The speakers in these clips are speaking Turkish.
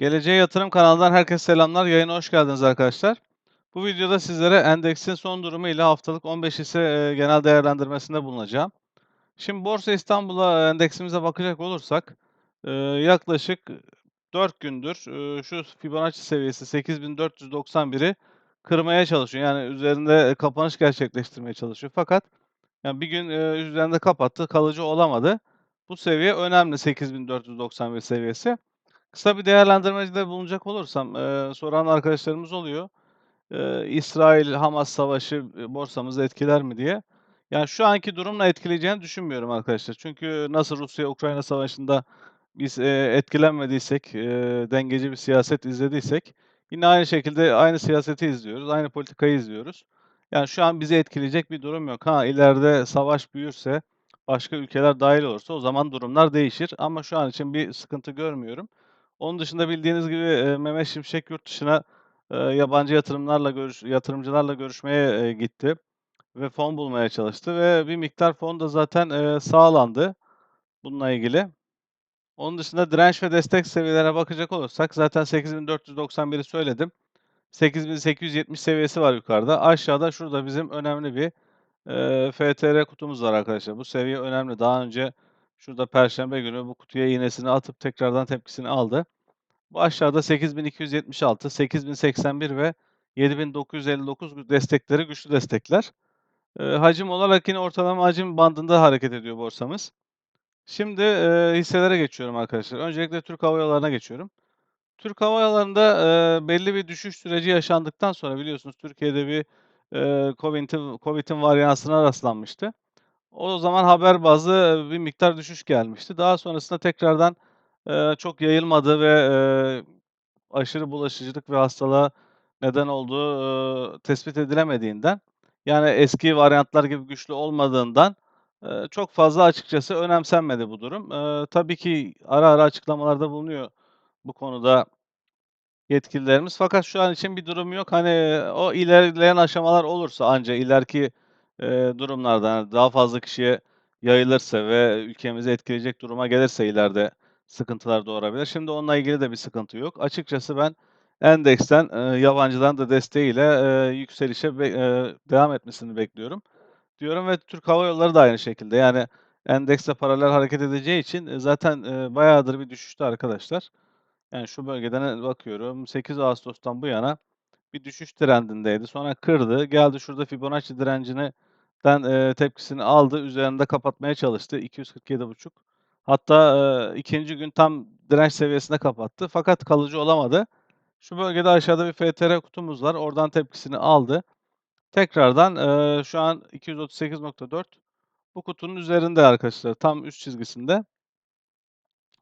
Geleceğe Yatırım kanalından herkese selamlar. Yayına hoş geldiniz arkadaşlar. Bu videoda sizlere endeksin son durumu ile haftalık 15 hisse e, genel değerlendirmesinde bulunacağım. Şimdi Borsa İstanbul'a e, endeksimize bakacak olursak e, yaklaşık 4 gündür şu Fibonacci seviyesi 8491'i kırmaya çalışıyor. Yani üzerinde kapanış gerçekleştirmeye çalışıyor. Fakat yani bir gün üzerinde kapattı, kalıcı olamadı. Bu seviye önemli 8491 seviyesi. Kısa bir değerlendirmede bulunacak olursam, eee, soran arkadaşlarımız oluyor. Eee, İsrail-Hamas savaşı, borsamızı etkiler mi diye. Yani şu anki durumla etkileyeceğini düşünmüyorum arkadaşlar. Çünkü nasıl Rusya-Ukrayna savaşında biz, eee, etkilenmediysek, eee, dengeci bir siyaset izlediysek yine aynı şekilde aynı siyaseti izliyoruz, aynı politikayı izliyoruz. Yani şu an bizi etkileyecek bir durum yok. Ha, ileride savaş büyürse, başka ülkeler dâhil olursa o zaman durumlar değişir ama şu an için bir sıkıntı görmüyorum. Onun dışında bildiğiniz gibi, Mehmet Şimşek yurt dışına, yabancı yatırımlarla görüş yatırımcılarla görüşmeye, gitti ve fon bulmaya çalıştı ve bir miktar fon da zaten, sağlandı bununla ilgili. Onun dışında direnç ve destek seviyelerine bakacak olursak zaten 8491'i söyledim. 8870 seviyesi var yukarıda. Aşağıda şurada bizim önemli bir, eee, FTR kutumuz var arkadaşlar. Bu seviye önemli. Daha önce şurada perşembe günü bu kutuya iğnesini atıp tekrardan tepkisini aldı. Bu aşağıda 8276, 8081 ve 7959 destekleri güçlü destekler. Eee, hacim olarak yine ortalama hacim bandında hareket ediyor borsamız. Şimdi, eee, hisselere geçiyorum arkadaşlar. Öncelikle Türk Hava Yolları'na geçiyorum. Türk Hava Yolları'nda, eee, belli bir düşüş süreci yaşandıktan sonra biliyorsunuz Türkiye'de bir, eee, COVID'in COVID'in varyansına rastlanmıştı. O zaman haber bazlı bir miktar düşüş gelmişti. Daha sonrasında tekrardan, eee, çok yayılmadı ve, eee, aşırı bulaşıcılık ve hastalığa neden olduğu, ııı, tespit edilemediğinden, yani eski varyantlar gibi güçlü olmadığından, eee, çok fazla açıkçası önemsenmedi bu durum. Eee, tabii ki ara ara açıklamalarda bulunuyor bu konuda yetkililerimiz. Fakat şu an için bir durum yok. Hani, o ilerleyen aşamalar olursa anca ileriki, eee, durumlarda, daha fazla kişiye yayılırsa ve ülkemizi etkileyecek duruma gelirse ileride sıkıntılar doğurabilir. Şimdi onunla ilgili de bir sıkıntı yok. Açıkçası ben endeksten, eee, yabancıların da desteğiyle, eee, yükselişe ve, eee, devam etmesini bekliyorum diyorum ve Türk Hava Yolları da aynı şekilde. Yani endekse paralel hareket edeceği için, eee, zaten, eee, bayağıdır bir düşüşte arkadaşlar. Yani şu bölgeden, bakıyorum 8 Ağustos'tan bu yana bir düşüş trendindeydi. Sonra kırdı. Geldi şurada Fibonacci direncinden, eee, tepkisini aldı. Üzerinde kapatmaya çalıştı. 247,5. Hatta, eee, 2'nci gün tam direnç seviyesinde kapattı fakat kalıcı olamadı. Şu bölgede aşağıda bir FTR kutumuz var. Oradan tepkisini aldı. Tekrardan, eee, şu an 238.4 bu kutunun üzerinde arkadaşlar. Tam üst çizgisinde.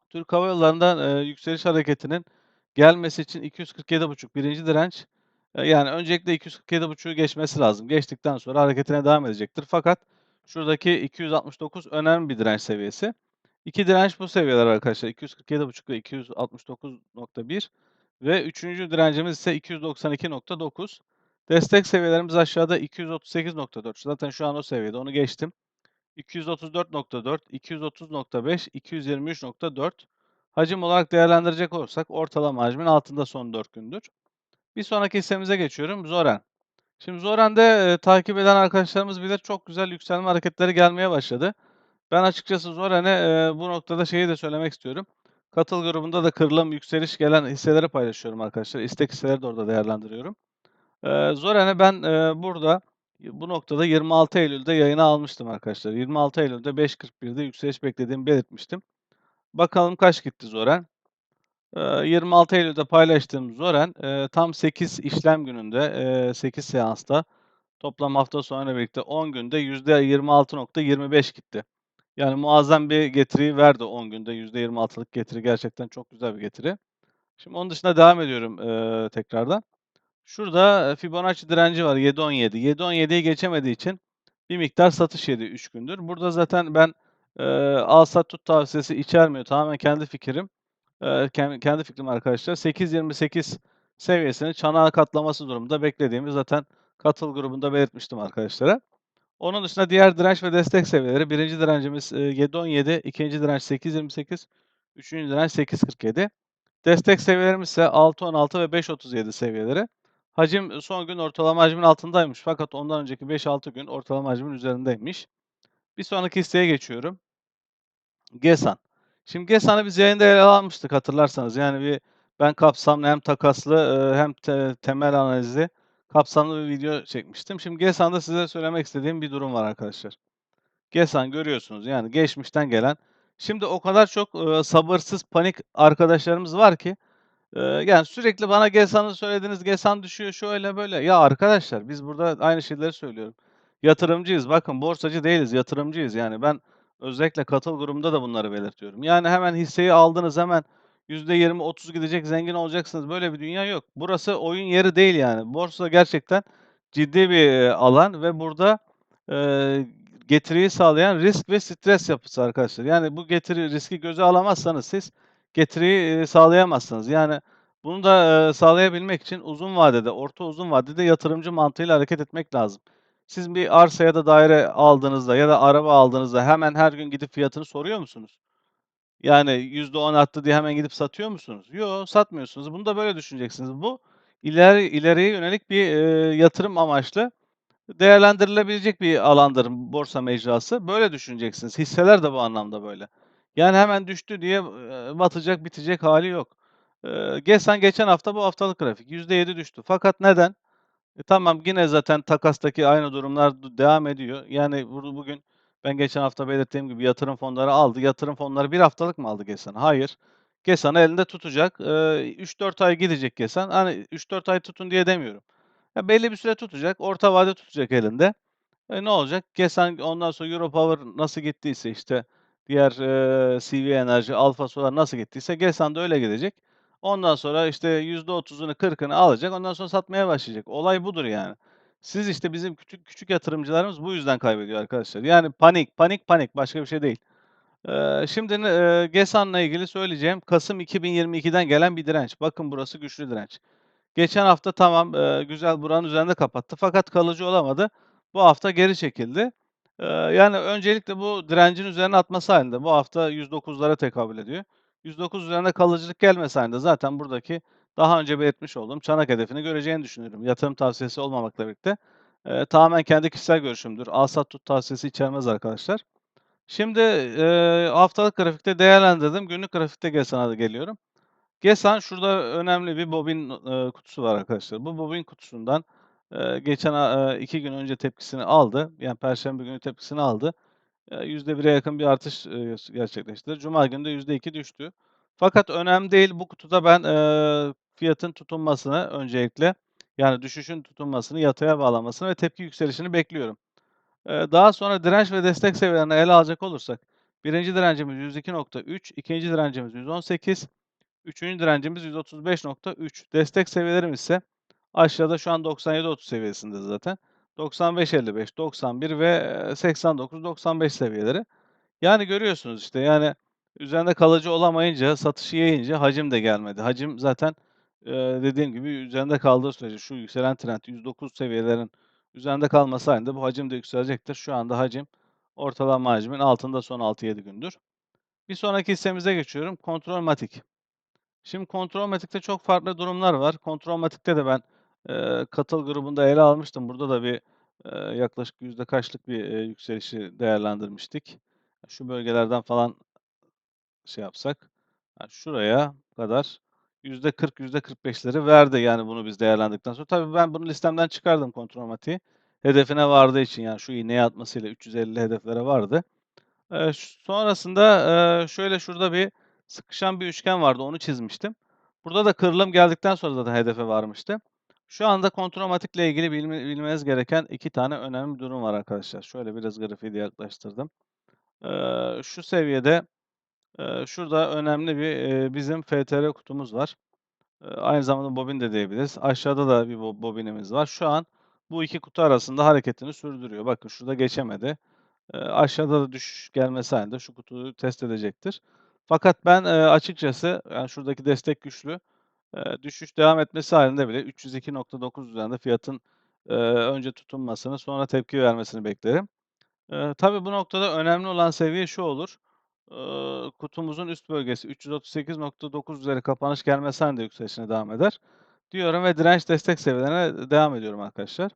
Türk Hava Yolları'ndan, eee, yükseliş hareketinin gelmesi için 247,5 1'inci direnç. Eee, yani öncelikle 247,5'u geçmesi lazım. Geçtikten sonra hareketine devam edecektir. Fakat şuradaki 269 önemli bir direnç seviyesi. 2 direnç bu seviyeler arkadaşlar. 247,5 ve 269.1 ve 3'üncü direncimiz ise 292.9. Destek seviyelerimiz aşağıda 238.4. Zaten şu an o seviyede. Onu geçtim. 234.4, 230.5, 223.4. Hacim olarak değerlendirecek olursak ortalama hacmin altında son 4 gündür. Bir sonraki hissemize geçiyorum. Zoren. Şimdi Zoren'de, eee, takip eden arkadaşlarımız bilir çok güzel yükselme hareketleri gelmeye başladı. Ben açıkçası Zoren'e, eee, bu noktada şeyi de söylemek istiyorum. Katıl grubunda da kırılım, yükseliş gelen hisseleri paylaşıyorum arkadaşlar. İstek hisseleri de orada değerlendiriyorum. Eee, Zoren'e ben, eee, burada bu noktada 26 Eylül'de yayına almıştım arkadaşlar. 26 Eylül'de 5.41'de yükseliş beklediğimi belirtmiştim. Bakalım kaç gitti Zoren? Eee, 26 Eylül'de paylaştığım Zoren, eee, tam 8 işlem gününde, eee, 8 seansta toplam hafta sonuyla birlikte 10 günde %26.25 gitti. Yani muazzam bir getiriyi verdi 10 günde. %26'lık getiri gerçekten çok güzel bir getiri. Şimdi onun dışında devam ediyorum, eee, tekrardan. Şurada, eee, Fibonacci direnci var 7.17. 7.17'yi geçemediği için bir miktar satış yedi 3 gündür. Burada zaten ben, eee, al sat tut tavsiyesi içermiyor. Tamamen kendi fikrim. Eee, ken kendi fikrim arkadaşlar. 8.28 seviyesini çanağı katlaması durumunda beklediğimi zaten katıl grubunda belirtmiştim arkadaşlara. Onun dışında diğer direnç ve destek seviyeleri 1'inci direncimiz, eee, 7.17, 2'nci direnç 8.28, 3'üncü direnç 8.47. Destek seviyelerimiz ise 6.16 ve 5.37 seviyeleri. Hacim son gün ortalama hacmin altındaymış fakat ondan önceki 5-6 gün ortalama hacmin üzerindeymiş. Bir sonraki hisseye geçiyorum. GESAN. Şimdi GESAN'ı biz yayında ele almıştık hatırlarsanız. Yani bir ben kapsamlı hem takaslı eee, hem te temel analizli kapsamlı bir video çekmiştim. Şimdi GESAN'da size söylemek istediğim bir durum var arkadaşlar. GESAN görüyorsunuz yani geçmişten gelen. Şimdi o kadar çok, eee, sabırsız, panik arkadaşlarımız var ki, eee, yani sürekli bana GESAN'ı söylediniz, GESAN düşüyor, şöyle böyle. Ya arkadaşlar biz burada aynı şeyleri söylüyorum. Yatırımcıyız, bakın borsacı değiliz, yatırımcıyız. Yani ben özellikle katıl grubunda da bunları belirtiyorum. Yani hemen hisseyi aldınız, hemen %20-30 gidecek, zengin olacaksınız. Böyle bir dünya yok. Burası oyun yeri değil yani. Borsa gerçekten ciddi bir, alan ve burada, eee, getiriyi sağlayan risk ve stres yapısı arkadaşlar. Yani bu getiri, riski göze alamazsanız siz getiriyi, eee, sağlayamazsınız. Yani bunu da, eee, sağlayabilmek için uzun vadede, orta uzun vadede yatırımcı mantığıyla hareket etmek lazım. Siz bir arsa ya da daire aldığınızda ya da araba aldığınızda hemen her gün gidip fiyatını soruyor musunuz? Yani %10 arttı diye hemen gidip satıyor musunuz? Yo, satmıyorsunuz. Bunu da böyle düşüneceksiniz. Bu ileri ileriye yönelik bir, eee, yatırım amaçlı değerlendirilebilecek bir alandır borsa mecrası. Böyle düşüneceksiniz. Hisseler de bu anlamda böyle. Yani hemen düştü diye, eee, batacak, bitecek hâli yok. Eee, GESAN geçen hafta bu haftalık grafik %7 düştü. Fakat neden? E, tamam yine zaten takastaki aynı durumlar devam ediyor. Yani bu bugün ben geçen hafta belirttiğim gibi yatırım fonları aldı. Yatırım fonları bir haftalık mı aldı GESAN'ı? Hayır. GESAN'ı elinde tutacak. Eee, 3-4 ay gidecek GESAN. Hani 3-4 ay tutun diye demiyorum. Ya belli bir süre tutacak, orta vade tutacak elinde. E, ne olacak? GESAN ondan sonra Europower nasıl gittiyse işte diğer, eee, CV Enerji, Alfa Solar nasıl gittiyse GESAN da öyle gidecek. Ondan sonra işte %30'unu 40'ını alacak. Ondan sonra satmaya başlayacak. Olay budur yani. Siz işte bizim küçük küçük yatırımcılarımız bu yüzden kaybediyor arkadaşlar. Yani panik, panik, panik başka bir şey değil. Eee, şimdi eee, GESAN'la ilgili söyleyeceğim kasım 2022'den gelen bir direnç. Bakın burası güçlü direnç. Geçen hafta tamam, eee, güzel buranın üzerinde kapattı fakat kalıcı olamadı. Bu hafta geri çekildi. Eee, yani öncelikle bu direncin üzerine atması hâlinde bu hafta 109'lara tekabül ediyor. 109 üzerinde kalıcılık gelmesi hâlinde zaten buradaki daha önce belirtmiş olduğum çanak hedefini göreceğini düşünüyorum. Yatırım tavsiyesi olmamakla birlikte. Eee, tamamen kendi kişisel görüşümdür. Al sat tut tavsiyesi içermez arkadaşlar. Şimdi, eee, haftalık grafikte değerlendirdim. Günlük grafikte GESAN'a geliyorum. GESAN şurada önemli bir bobin, eee, kutusu var arkadaşlar. Bu bobin kutusundan, eee, geçen eee, 2 gün önce tepkisini aldı. Yani perşembe günü tepkisini aldı. Eee, %1'e yakın bir artış, eee, gerçekleştirdi. Cuma günü de %2 düştü. Fakat önemli değil. Bu kutuda ben, fiyatın tutunmasını öncelikle, yani düşüşün tutunmasını, yataya bağlanmasını ve tepki yükselişini bekliyorum. Daha sonra direnç ve destek seviyelerini ele alacak olursak 1'inci direncimiz 102.3, 2'nci direncimiz 118, 3'üncü direncimiz 135.3. Destek seviyelerimiz ise aşağıda şu an 97.30 seviyesinde zaten. 95.55, 91 ve, eee, 89-95 seviyeleri. Yani görüyorsunuz işte yani üzerinde kalıcı olamayınca, satışı yiyince hacim de gelmedi. Hacim zaten, eee, dediğim gibi üzerinde kaldığı sürece şu yükselen trend 109 seviyelerin üzerinde kalması hâlinde bu hacim de yükselecektir. Şu anda hacim ortalama hacmin altında son 6-7 gündür. Bir sonraki hissemize geçiyorum. Kontrolmatik. Şimdi Kontrolmatik'te çok farklı durumlar var. Kontrolmatik'te de ben, eee, katıl grubunda ele almıştım. Burada da bir, eee, yaklaşık yüzde kaçlık bir, eee, yükselişi değerlendirmiştik. Şu bölgelerden falan şey yapsak, ha şuraya kadar %40, %45'leri verdi yani bunu biz değerlendirdikten sonra. Tabii ben bunu listemden çıkardım Kontrolmatik'i. Hedefine vardığı için yani şu iğneyi atmasıyla 350 hedeflere vardı. Eee, ş sonrasında, eee, şöyle şurada bir sıkışan bir üçgen vardı, onu çizmiştim. Burada da kırılım geldikten sonra zaten hedefe varmıştı. Şu anda Kontrolmatik'le ilgili bilme bilmeniz gereken 2 tane önemli durum var arkadaşlar. Şöyle biraz grafiği de yaklaştırdım. Şu seviyede, şurada önemli bir, bizim FTR kutumuz var. Aynı zamanda bobin de diyebiliriz. Aşağıda da bir bo bobinimiz var. Şu an bu 2 kutu arasında hareketini sürdürüyor. Bakın şurada geçemedi. Aşağıda da düşüş gelmesi hâlinde şu kutuyu test edecektir. Fakat ben, açıkçası yani şuradaki destek güçlü. Düşüş devam etmesi hâlinde bile 302.9 üzerinde fiyatın, önce tutunmasını sonra tepki vermesini beklerim. Tabii bu noktada önemli olan seviye şu olur. Kutumuzun üst bölgesi 338.9 üzeri kapanış gelmesi halinde yükselişine devam eder diyorum ve direnç destek seviyelerine devam ediyorum arkadaşlar.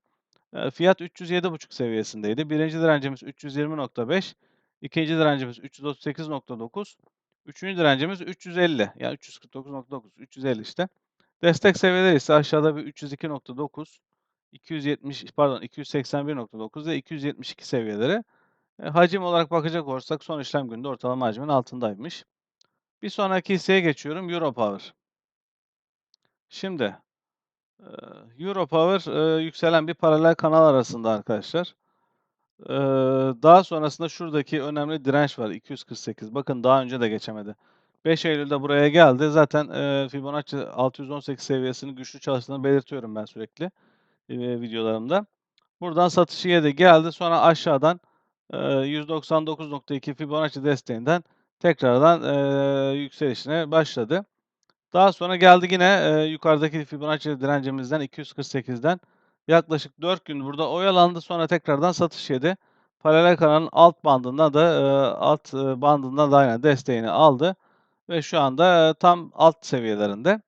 Fiyat 307.5 seviyesindeydi. 1'inci direncimiz 320.5, 2'nci direncimiz 338.9, 3'üncü direncimiz 350 yani 349.9, 350 işte. Destek seviyeleri ise aşağıda bir 302.9, 270 pardon 281.9 ve 272 seviyeleri. Eee, hacim olarak bakacak olursak son işlem gününde ortalama hacmin altındaymış. Bir sonraki hisseye geçiyorum Europower. Şimdi, Europower, eee, yükselen bir paralel kanal arasında arkadaşlar. Daha sonrasında şuradaki önemli direnç var 248. Bakın daha önce de geçemedi. 5 Eylül'de buraya geldi. Zaten, eee, Fibonacci 618 seviyesinin güçlü çalıştığını belirtiyorum ben sürekli, eee, videolarımda. Buradan satışı yedi, geldi. Sonra aşağıdan, eee, 199.2 Fibonacci desteğinden tekrardan, eee, yükselişine başladı. Daha sonra geldi yine, eee, yukarıdaki Fibonacci direncimizden 248'den yaklaşık 4 gün burada oyalandı. Sonra tekrardan satış yedi. Paralel kanalın alt bandında da, eee, alt, ııı, bandında da aynen desteğini aldı ve şu anda, eee, tam alt seviyelerinde.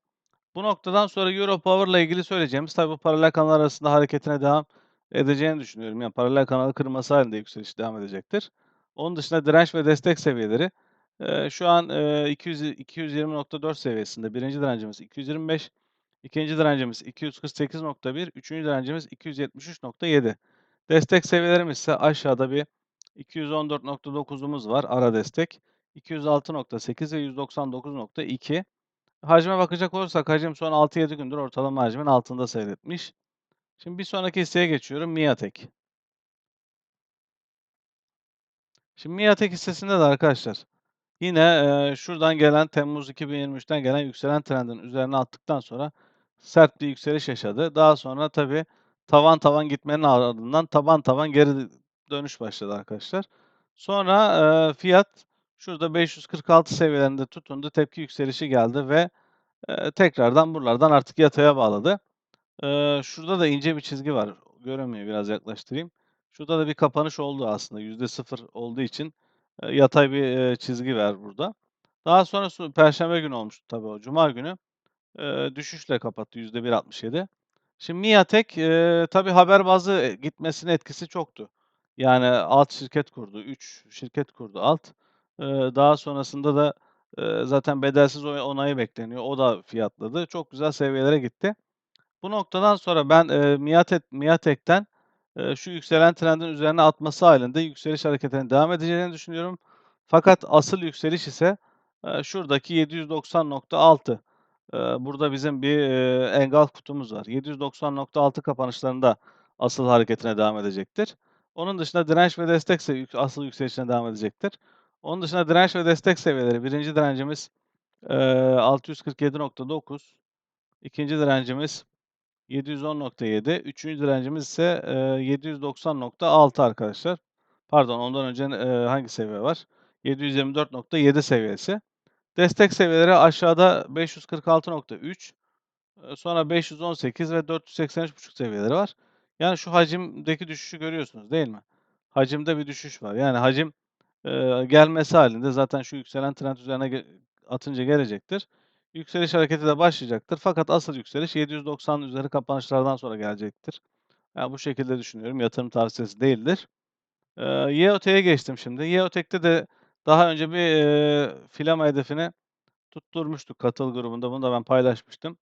Bu noktadan sonra Europower'la ilgili söyleyeceğimiz tabii bu paralel kanal arasında hareketine devam edeceğini düşünüyorum. Yani paralel kanalı kırması halinde yükseliş devam edecektir. Onun dışında direnç ve destek seviyeleri, eee, şu an, eee, 200 220.4 seviyesinde. 1'inci direncimiz 225, 2'nci direncimiz 248.1, 3'üncü direncimiz 273.7. Destek seviyelerimiz ise aşağıda bir 214.9'umuz var ara destek. 206.8 ve 199.2. Hacme bakacak olursak hacim son 6-7 gündür ortalama hacmin altında seyretmiş. Şimdi bir sonraki hisseye geçiyorum MIATEK. Şimdi MIATEK hissesinde de arkadaşlar yine, eee, şuradan gelen Temmuz 2023'ten gelen yükselen trendin üzerine attıktan sonra sert bir yükseliş yaşadı. Daha sonra tabii tavan tavan gitmenin ardından taban taban geri dönüş başladı arkadaşlar. Sonra, eee, fiyat şurada 546 seviyelerinde tutundu. Tepki yükselişi geldi ve, eee, tekrardan buralardan artık yataya bağladı. Eee, şurada da ince bir çizgi var. Görünmüyor, biraz yaklaştırayım. Şurada da bir kapanış oldu aslında. %0 olduğu için, eee, yatay bir, eee, çizgi var burada. Daha sonra perşembe günü olmuştu tabii o. Cuma günü, eee, düşüşle kapattı %1.67. Şimdi MIATEK, eee, tabii haber bazlı, eee, gitmesinin etkisi çoktu. Yani alt şirket kurdu, 3 şirket kurdu alt. Eee, daha sonrasında da, eee, zaten bedelsiz onayı bekleniyor. O da fiyatladı. Çok güzel seviyelere gitti. Bu noktadan sonra ben, eee, MIATEK MIATEK'ten, eee, şu yükselen trendin üzerine atması hâlinde yükseliş hareketine devam edeceğini düşünüyorum. Fakat asıl yükseliş ise, eee, şuradaki 790.6. Burada bizim bir, engel kutumuz var. 790.6 kapanışlarında asıl hareketine devam edecektir. Onun dışında direnç ve destek asıl yükselişine devam edecektir. Onun dışında direnç ve destek seviyeleri 1'inci direncimiz, eee, 647.9, 2'nci direncimiz 710.7, 3'üncü direncimiz ise, eee, 790.6 arkadaşlar. Pardon, ondan önce, hangi seviye var? 724.7 seviyesi. Destek seviyeleri aşağıda 546.3, eee, sonra 518 ve 483.5 seviyeleri var. Yani şu hacimdeki düşüşü görüyorsunuz, değil mi? Hacimde bir düşüş var. Yani hacim, eee, gelmesi hâlinde zaten şu yükselen trend üzerine atınca gelecektir. Yükseliş hareketi de başlayacaktır. Fakat asıl yükseliş 790'ın üzeri kapanışlardan sonra gelecektir. Ya, bu şekilde düşünüyorum. Yatırım tavsiyesi değildir. Eee, YOT'ye geçtim şimdi. YOTEK'te de daha önce bir, eee, filama hedefini tutturmuştuk katıl grubunda. Bunu da ben paylaşmıştım.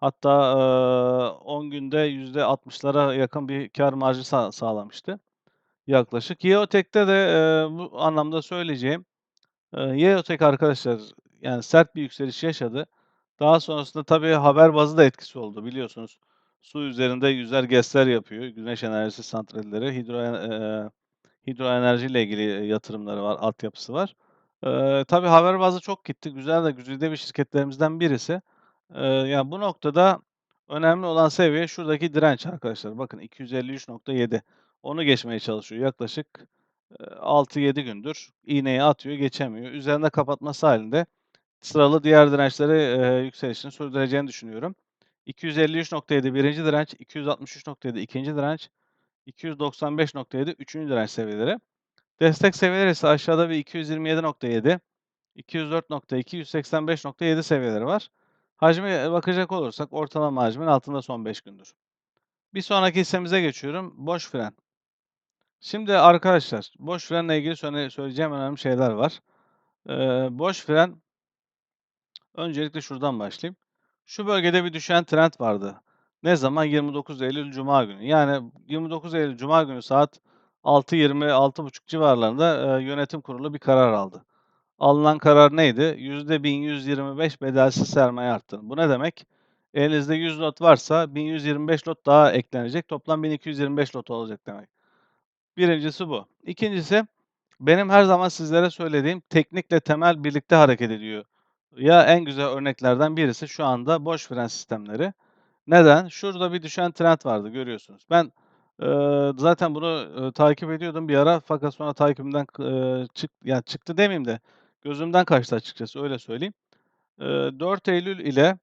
Hatta, eee, 10 günde %60'lara yakın bir kâr marjı sağ sağlamıştı yaklaşık. YOTEK'te de, eee, bu anlamda söyleyeceğim, eee, YOTEK arkadaşlar yani sert bir yükseliş yaşadı. Daha sonrasında tabii haber bazlı da etkisi oldu biliyorsunuz. Su üzerinde yüzer GES'ler yapıyor. Güneş enerjisi santralleri, hidro eee, hidroenerjiyle ilgili yatırımları var, altyapısı var. Eee, tabii haber bazlı çok gitti. Güzel de güzide bir şirketlerimizden birisi. Eee, yani bu noktada önemli olan seviye şuradaki direnç arkadaşlar. Bakın 253.7. Onu geçmeye çalışıyor. Yaklaşık, eee, 6-7 gündür iğneyi atıyor, geçemiyor. Üzerinde kapatması hâlinde sıralı diğer dirençleri, eee, yükselişini sürdüreceğini düşünüyorum. 253.7 1'inci direnç, 263.7 2'nci direnç, 295.7 3'üncü direnç seviyeleri. Destek seviyeleri ise aşağıda bir 227.7, 204.2, 185.7 seviyeleri var. Hacme bakacak olursak ortalama hacmin altında son 5 gündür. Bir sonraki hissemize geçiyorum. Boş fren. Şimdi arkadaşlar, boş frenle ilgili söyle söyleyeceğim önemli şeyler var. Eee, boş fren öncelikle şuradan başlayayım. Şu bölgede bir düşen trend vardı. Ne zaman? 29 Eylül cuma günü. Yani 29 Eylül cuma günü saat 6.20, 6.30 civarlarında, eee, yönetim kurulu bir karar aldı. Alınan karar neydi? %1125 bedelsiz sermaye arttırın. Bu ne demek? Elinizde 100 lot varsa 1125 lot daha eklenecek. Toplam 1225 lot olacak demek. Birincisi bu. İkincisi, benim her zaman sizlere söylediğim teknikle temel birlikte hareket ediyor. Ya en güzel örneklerden birisi şu anda boş fren sistemleri. Neden? Şurada bir düşen trend vardı görüyorsunuz. Ben, eee, zaten bunu, eee, takip ediyordum bir ara fakat sonra takibimden eee, çık ya çıktı demeyeyim de gözümden kaçtı açıkçası öyle söyleyeyim. Eee, 4 Eylül ile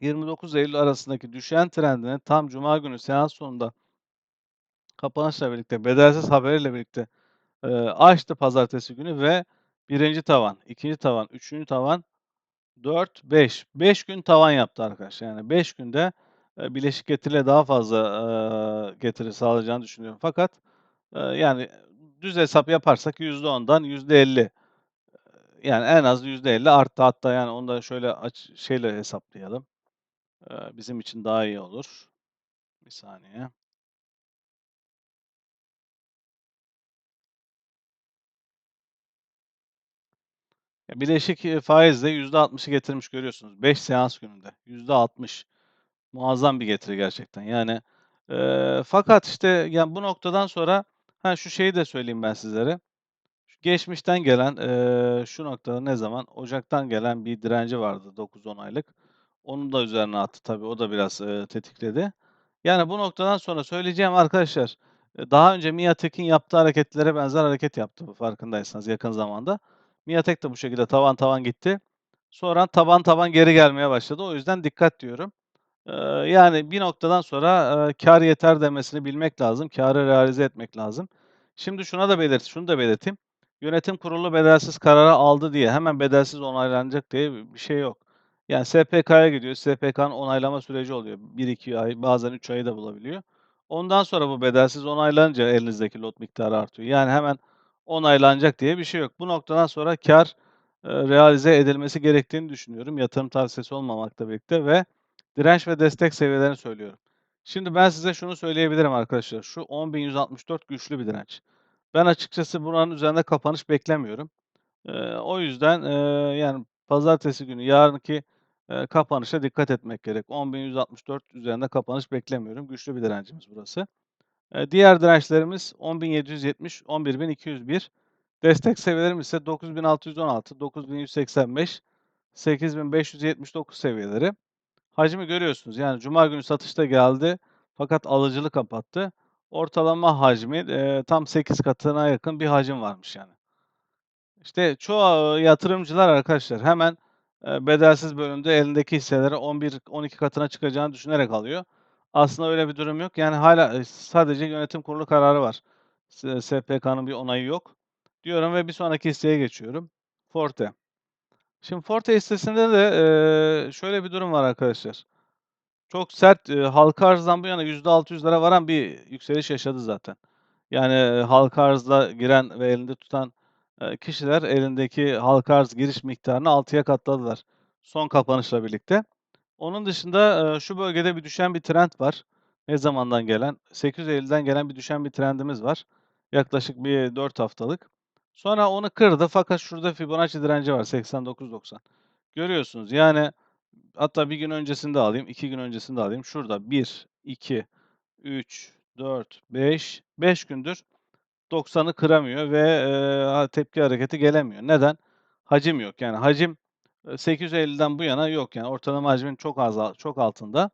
29 Eylül arasındaki düşen trendini tam cuma günü seans sonunda kapanışla birlikte, bedelsiz haberiyle birlikte, eee, aştı pazartesi günü ve 1'inci tavan, 2'nci tavan, 3'üncü tavan, 4, 5. 5 gün tavan yaptı arkadaşlar. Yani 5 günde, eee, bileşik getiriyle daha fazla, eee, getiri sağlayacağını düşünüyorum. Fakat, eee, yani düz hesap yaparsak %10'dan %50, eee, yani en az %50 arttı. Hatta yani onu da şöyle aç şeyle hesaplayalım. Eee, bizim için daha iyi olur. Bir saniye. Bileşik, faizle %60'ı getirmiş görüyorsunuz 5 seans gününde. %60 muazzam bir getiri gerçekten. Yani, eee, fakat işte, yani bu noktadan sonra ha, şu şeyi de söyleyeyim ben sizlere. Geçmişten gelen, eee, şu noktada ne zaman? Ocaktan gelen bir direnci vardı 9-10 aylık. Onun da üzerine attı tabii. O da biraz, eee, tetikledi. Yani bu noktadan sonra söyleyeceğim arkadaşlar, daha önce MİATEK'in yaptığı hareketlere benzer hareket yaptı farkındaysanız yakın zamanda. MİATEK de bu şekilde tavan tavan gitti. Sonra taban taban geri gelmeye başladı. O yüzden dikkat diyorum. Eee, yani bir noktadan sonra, eee, kâr yeter demesini bilmek lazım. Kârı realize etmek lazım. Şimdi şuna da belirt şunu da belirteyim. Yönetim kurulu bedelsiz kararı aldı diye hemen bedelsiz onaylanacak diye bir şey yok. Yani SPK'ya gidiyor. SPK'nın onaylama süreci oluyor. 1-2 ay, bazen 3 ayı da bulabiliyor. Ondan sonra bu bedelsiz onaylanınca elinizdeki lot miktarı artıyor. Yani hemen onaylanacak diye bir şey yok. Bu noktadan sonra kâr, eee, realize edilmesi gerektiğini düşünüyorum. Yatırım tavsiyesi olmamakla birlikte ve direnç ve destek seviyelerini söylüyorum. Şimdi ben size şunu söyleyebilirim arkadaşlar. Şu 10.164 güçlü bir direnç. Ben açıkçası buranın üzerinde kapanış beklemiyorum. Eee, o yüzden, eee, yani pazartesi günü yarınki, kapanışa dikkat etmek gerek. 10.164 üzerinde kapanış beklemiyorum. Güçlü bir direncimiz burası. Diğer dirençlerimiz 10.770, 11.201. Destek seviyelerimiz ise 9.616, 9.185, 8.579 seviyeleri. Hacmi görüyorsunuz. Yani cuma günü satışta geldi fakat alıcılı kapattı. Ortalama hacmi, eee, tam 8 katına yakın bir hacim varmış yani. İşte çoğu yatırımcılar arkadaşlar hemen, bedelsiz bölümde elindeki hisseleri 11-12 katına çıkacağını düşünerek alıyor. Aslında öyle bir durum yok. Yani hâlâ, eee, sadece yönetim kurulu kararı var. SPK'nın bir onayı yok diyorum ve bir sonraki hisseye geçiyorum. Forte. Şimdi Forte hissesinde de, eee, şöyle bir durum var arkadaşlar. Çok sert, eee, halka arzdan bu yana %600'lere varan bir yükseliş yaşadı zaten. Yani, eee, halka arzda giren ve elinde tutan, eee, kişiler elindeki halka arz giriş miktarını 6'ya katladılar son kapanışla birlikte. Onun dışında, şu bölgede bir düşen bir trend var. Ne zamandan gelen? 8 Eylül'den gelen bir düşen bir trendimiz var. Yaklaşık bir 4 haftalık. Sonra onu kırdı fakat şurada Fibonacci direnci var 89.90. Görüyorsunuz yani hatta 1 gün öncesini de alayım, 2 gün öncesini de alayım. Şurada 1, 2, 3, 4, 5, 5 gündür 90'ı kıramıyor ve, eee, tepki hareketi gelemiyor. Neden? Hacim yok. Yani hacim, eee, 8 Eylül'den bu yana yok yani ortalama hacmin çok az çok altında.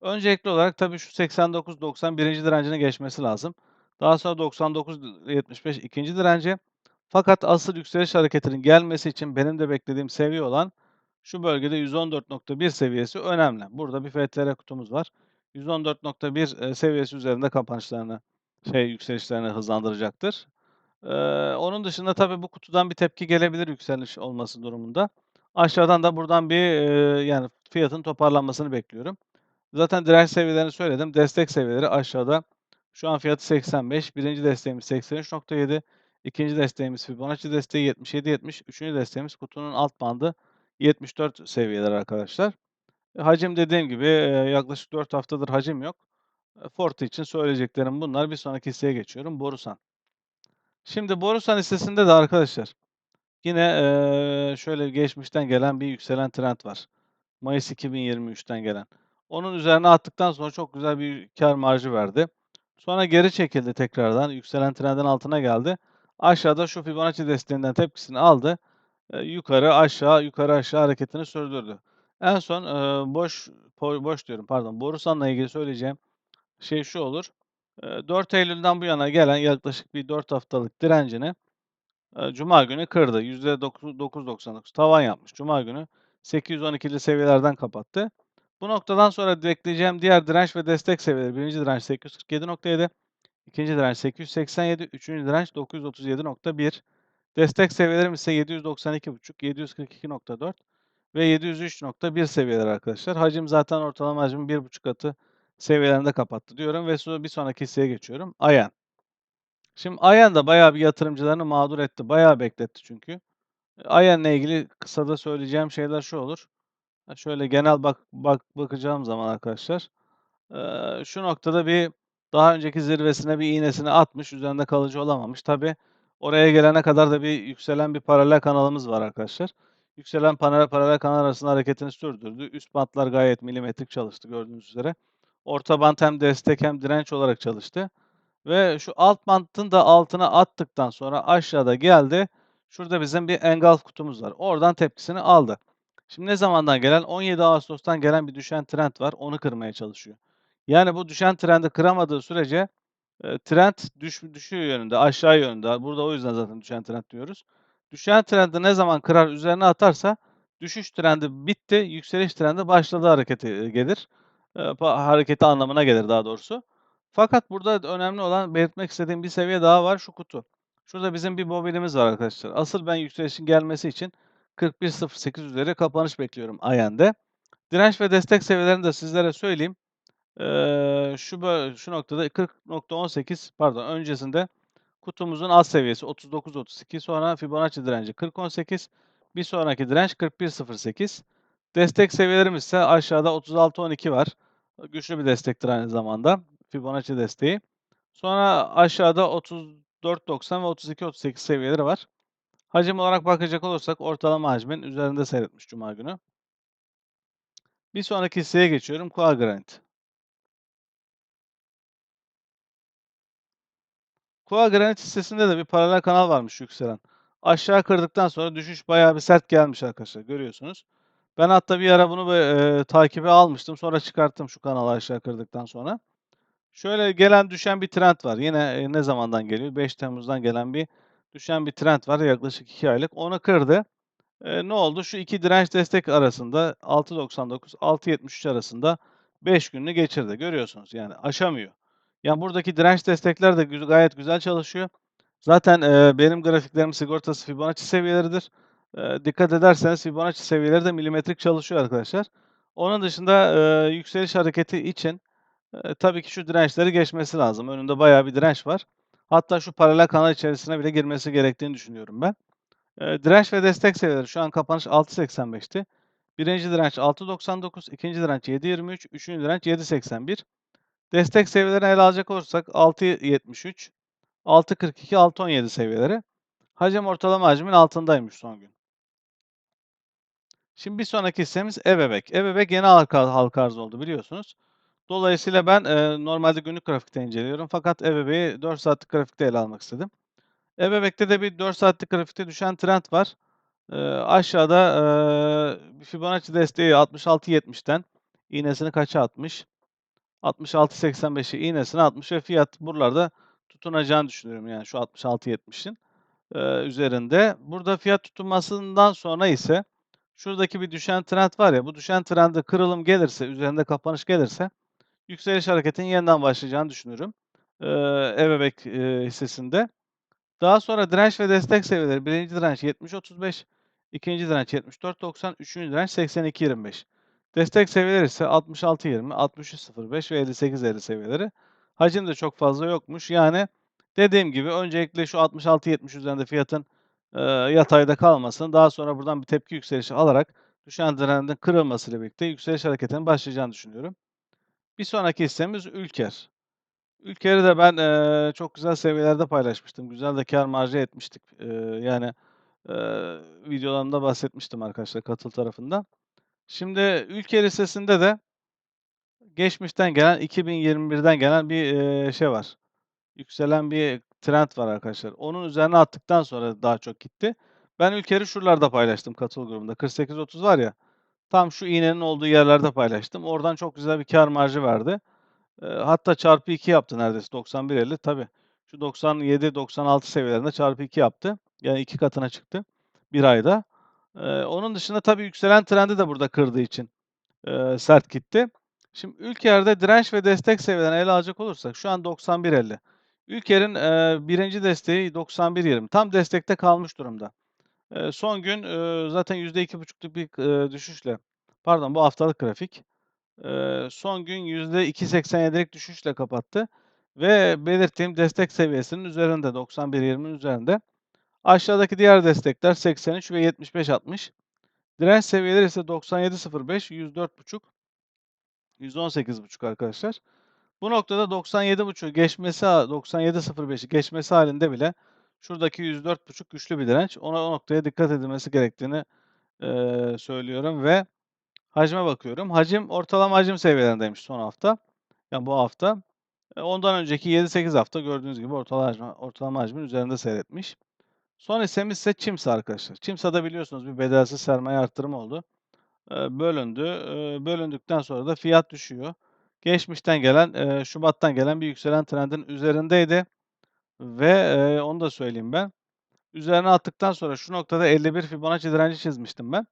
Öncelikli olarak tabii şu 89-90 1'inci direncini geçmesi lazım. Daha sonra 99-75 2'nci direnci. Fakat asıl yükseliş hareketinin gelmesi için benim de beklediğim seviye olan şu bölgede 114.1 seviyesi önemli. Burada bir FTR kutumuz var. 114.1, eee, seviyesi üzerinde kapanışlarını, şey, yükselişlerini hızlandıracaktır. Eee, onun dışında tabii bu kutudan bir tepki gelebilir yükseliş olması durumunda. Aşağıdan da buradan bir, eee, yani fiyatın toparlanmasını bekliyorum. Zaten direnç seviyelerini söyledim. Destek seviyeleri aşağıda. Şu an fiyatı 85. Birinci desteğimiz 83.7. İkinci desteğimiz Fibonacci desteği 77.70. Üçüncü desteğimiz kutunun alt bandı 74 seviyeler arkadaşlar. E, hacim dediğim gibi, yaklaşık 4 haftadır hacim yok. Eee, Forte için söyleyeceklerim bunlar. Bir sonraki hisseye geçiyorum. Borusan. Şimdi Borusan hissesinde de arkadaşlar yine, eee, şöyle geçmişten gelen bir yükselen trend var. Mayıs 2023'ten gelen. Onun üzerine attıktan sonra çok güzel bir kâr marjı verdi. Sonra geri çekildi tekrardan. Yükselen trendin altına geldi. Aşağıda şu Fibonacci desteğinden tepkisini aldı. Eee, yukarı, aşağı, yukarı, aşağı hareketini sürdürdü. En son, eee, boş boş diyorum pardon, Borusan'la ilgili söyleyeceğim şey şu olur. Eee, 4 Eylül'den bu yana gelen yaklaşık bir 4 haftalık direncini cuma günü kırdı. %9.99 tavan yapmış. Cuma günü 812'li seviyelerden kapattı. Bu noktadan sonra bekleyeceğim diğer direnç ve destek seviyeleri. Birinci direnç 847.7, ikinci direnç 887, üçüncü direnç 937.1. Destek seviyelerim ise 792.5, 742.4 ve 703.1 seviyeler arkadaşlar. Hacim zaten ortalama hacmin 1.5 katı seviyelerinde kapattı diyorum ve sonra bir sonraki hisseye geçiyorum. Ayan. Şimdi Ayan da bayağı bir yatırımcılarını mağdur etti. Bayağı bekletti çünkü. Ayan'la ilgili kısada söyleyeceğim şeyler şu olur. Şöyle genel bak bak bakacağım zaman arkadaşlar, şu noktada bir daha önceki zirvesine bir iğnesini atmış, üzerinde kalıcı olamamış. Tabii oraya gelene kadar da bir yükselen bir paralel kanalımız var arkadaşlar. Yükselen paralel paralel kanal arasında hareketini sürdürdü. Üst bantlar gayet milimetrik çalıştı gördüğünüz üzere. Orta bant hem destek hem direnç olarak çalıştı. Ve şu alt bantın da altına attıktan sonra aşağıda geldi. Şurada bizim bir engulf kutumuz var. Oradan tepkisini aldı. Şimdi ne zamandan gelen? 17 Ağustos'tan gelen bir düşen trend var. Onu kırmaya çalışıyor. Yani bu düşen trendi kıramadığı sürece Eee, trend düş düşüyor yönünde, aşağı yönünde. Burada o yüzden zaten düşen trend diyoruz. Düşen trendi ne zaman kırar, üzerine atarsa düşüş trendi bitti, yükseliş trendi başladı hareketi, eee, gelir. Pa hareketi anlamına gelir daha doğrusu. Fakat burada önemli olan belirtmek istediğim bir seviye daha var, şu kutu. Şurada bizim bir mobilimiz var arkadaşlar. Asıl ben yükselişin gelmesi için 41.08 üzeri kapanış bekliyorum Ayen'de. Direnç ve destek seviyelerini de sizlere söyleyeyim. Eee, şu şu noktada 40.18 pardon öncesinde kutumuzun alt seviyesi 39.32 sonra Fibonacci direnci 40.18 bir sonraki direnç 41.08 destek seviyelerimiz ise aşağıda 36.12 var. Güçlü bir destektir aynı zamanda Fibonacci desteği. Sonra aşağıda 34.90 ve 32.38 seviyeleri var. Hacim olarak bakacak olursak ortalama hacmin üzerinde seyretmiş cuma günü. Bir sonraki hisseye geçiyorum. Koa Granit. Koa Granit hissesinde de bir paralel kanal varmış yükselen. Aşağı kırdıktan sonra düşüş bayağı bir sert gelmiş arkadaşlar görüyorsunuz. Ben hatta bir ara bunu böyle, eee, takibe almıştım. Sonra çıkarttım şu kanalı aşağı kırdıktan sonra. Şöyle gelen düşen bir trend var. Yine, eee, ne zamandan geliyor? 5 Temmuz'dan gelen bir düşen bir trend var yaklaşık 2 aylık. Onu kırdı. Eee, ne oldu? Şu iki direnç destek arasında 6.99-6.73 arasında 5 gününü geçirdi. Görüyorsunuz yani aşamıyor. Yani buradaki direnç destekler de gayet güzel çalışıyor. Zaten, eee, benim grafiklerim sigortası Fibonacci seviyeleridir. Eee, dikkat ederseniz Fibonacci seviyeleri de milimetrik çalışıyor arkadaşlar. Onun dışında, eee, yükseliş hareketi için, tabii ki şu dirençleri geçmesi lazım. Önünde bayağı bir direnç var. Hatta şu paralel kanal içerisine bile girmesi gerektiğini düşünüyorum ben. Eee, direnç ve destek seviyeleri şu an kapanış 6.85'ti. Birinci direnç 6.99, ikinci direnç 7.23, üçüncü direnç 7.81. Destek seviyelerini ele alacak olursak 6.73, 6.42, 6.17 seviyeleri. Hacim ortalama hacmin altındaymış son gün. Şimdi bir sonraki hissemiz Ebebek. Ebebek yeni halka halka arz oldu biliyorsunuz. Dolayısıyla ben, eee, normalde günlük grafikte inceliyorum fakat Ebebek'i 4 saatlik grafikte ele almak istedim. Ebebek'te de bir 4 saatlik grafikte düşen trend var. Eee, aşağıda, eee, Fibonacci desteği 66.70'ten iğnesini kaça atmış? 66.85'e iğnesini atmış ve fiyat buralarda tutunacağını düşünüyorum yani şu 66.70'in eee, üzerinde. Burada fiyat tutunmasından sonra ise şuradaki bir düşen trend var ya, bu düşen trende kırılım gelirse, üzerinde kapanış gelirse yükseliş hareketinin yeniden başlayacağını düşünüyorum. Eee, Ebebek, eee, hissesinde. Daha sonra direnç ve destek seviyeleri: 1. direnç 70.35, 2. direnç 74.90, 3. direnç 82.25. Destek seviyeleri ise 66.20, 63.05 ve 58.50 seviyeleri. Hacim de çok fazla yokmuş. Yani dediğim gibi öncelikle şu 66.70 üzerinde fiyatın eee, yatayda kalmasını, daha sonra buradan bir tepki yükselişi alarak düşen trendin kırılmasıyla birlikte yükseliş hareketinin başlayacağını düşünüyorum. Bir sonraki hissemiz Ülker. Ülker'i de ben eee, çok güzel seviyelerde paylaşmıştım. Güzel de kâr marjı etmiştik. Eee, yani eee, videolarımda bahsetmiştim arkadaşlar katıl tarafında. Şimdi Ülker hissesinde de geçmişten gelen 2021'den gelen bir eee, şey var. Yükselen bir trend var arkadaşlar. Onun üzerine attıktan sonra daha çok gitti. Ben Ülker'i şuralarda paylaştım katıl grubunda. 48.30 var ya, tam şu iğnenin olduğu yerlerde paylaştım. Oradan çok güzel bir kâr marjı verdi. Hatta çarpı 2 yaptı neredeyse 91.50. Tabii şu 97-96 seviyelerinde çarpı 2 yaptı. Yani 2 katına çıktı 1 ayda. Eee, onun dışında tabii yükselen trendi de burada kırdığı için eee, sert gitti. Şimdi Ülker'de direnç ve destek seviyelerini ele alacak olursak şu an 91.50. Ülker'in eee, 1. desteği 91.20. Tam destekte kalmış durumda. Son gün zaten %2,5'luk bir eee, düşüşle, pardon bu haftalık grafik. Son gün %2.87'lik düşüşle kapattı ve belirttiğim destek seviyesinin üzerinde, 91.20'nin üzerinde. Aşağıdaki diğer destekler 83 ve 75.60. Direnç seviyeleri ise 97.05, 104.5, 118.5 arkadaşlar. Bu noktada 97.5'u geçmesi, 97.05'i geçmesi halinde bile şuradaki 104.5 güçlü bir direnç. Ona o noktaya dikkat edilmesi gerektiğini eee, söylüyorum ve hacme bakıyorum. Hacim ortalama hacim seviyelerindeymiş son hafta. Yani bu hafta. E, ondan önceki 7-8 hafta gördüğünüz gibi ortalama, hacmi, ortalama hacmin üzerinde seyretmiş. Son hissemiz ise Çimsa arkadaşlar. Çimsa'da biliyorsunuz bir bedelsiz sermaye arttırımı oldu. Eee, bölündü. Eee, bölündükten sonra da fiyat düşüyor. Geçmişten gelen, Şubat'tan gelen bir yükselen trendin üzerindeydi ve eee, onu da söyleyeyim ben. Üzerine attıktan sonra şu noktada 51 Fibonacci direnci çizmiştim ben.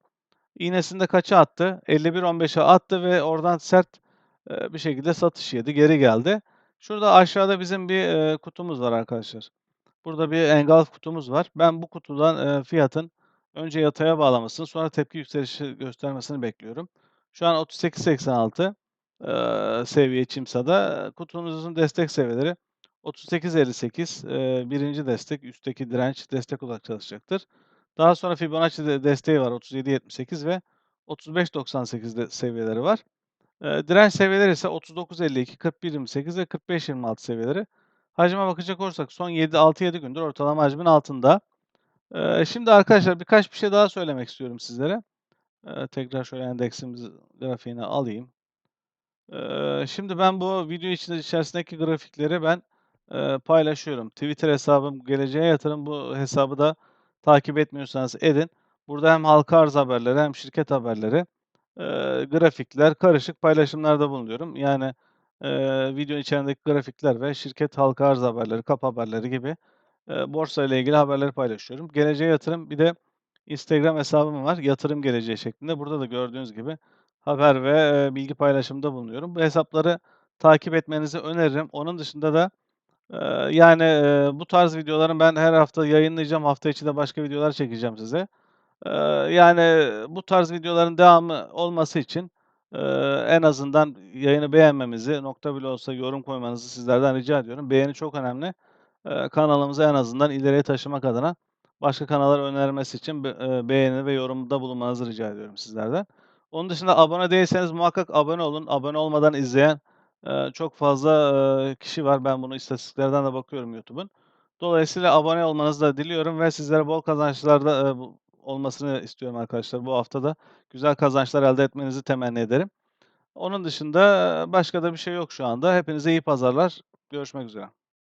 İğnesini de kaça attı? 51.15'e attı ve oradan sert eee, bir şekilde satış yedi, geri geldi. Şurada aşağıda bizim bir eee, kutumuz var arkadaşlar. Burada bir engulf kutumuz var. Ben bu kutudan eee, fiyatın önce yataya bağlamasını, sonra tepki yükselişi göstermesini bekliyorum. Şu an 38.86 eee, seviye Çimsa'da. Kutumuzun destek seviyeleri 38.58 eee, birinci destek, üstteki direnç destek olarak çalışacaktır. Daha sonra Fibonacci de desteği var 37.78 ve 35.98 de seviyeleri var. Direnç seviyeleri ise 39.52, 41.28 ve 45.26 seviyeleri. Hacme bakacak olursak son 7 6-7 gündür ortalama hacmin altında. Şimdi arkadaşlar birkaç bir şey daha söylemek istiyorum sizlere. Tekrar şöyle endeksimiz grafiğini alayım. Şimdi ben bu video içinde içerisindeki grafikleri ben eee, paylaşıyorum. Twitter hesabım Geleceğe Yatırım bu hesabı da takip etmiyorsanız edin. Burada hem halka arz haberleri hem şirket haberleri, eee, grafikler, karışık paylaşımlarda bulunuyorum. Yani eee, video içerisindeki grafikler ve şirket halka arz haberleri, kap haberleri gibi eee, borsa ile ilgili haberleri paylaşıyorum. Geleceğe Yatırım bir de Instagram hesabım var. Yatırım Geleceği şeklinde. Burada da gördüğünüz gibi haber ve eee, bilgi paylaşımında bulunuyorum. Bu hesapları takip etmenizi öneririm. Onun dışında da yani bu tarz videoları ben her hafta yayınlayacağım. Hafta içi de başka videolar çekeceğim size. Yani bu tarz videoların devamı olması için en azından yayını beğenmemizi, nokta bile olsa yorum koymanızı sizlerden rica ediyorum. Beğeni çok önemli. Eee, kanalımızı en azından ileriye taşımak adına başka kanallar önermesi için beğeni ve yorumda bulunmanızı rica ediyorum sizlerden. Onun dışında abone değilseniz muhakkak abone olun. Abone olmadan izleyen çok fazla kişi var. Ben bunu istatistiklerden de bakıyorum YouTube'un. Dolayısıyla abone olmanızı da diliyorum ve sizlere bol kazançlar da eee, bu olmasını istiyorum arkadaşlar. Bu hafta da güzel kazançlar elde etmenizi temenni ederim. Onun dışında başka da bir şey yok şu anda. Hepinize iyi pazarlar. Görüşmek üzere.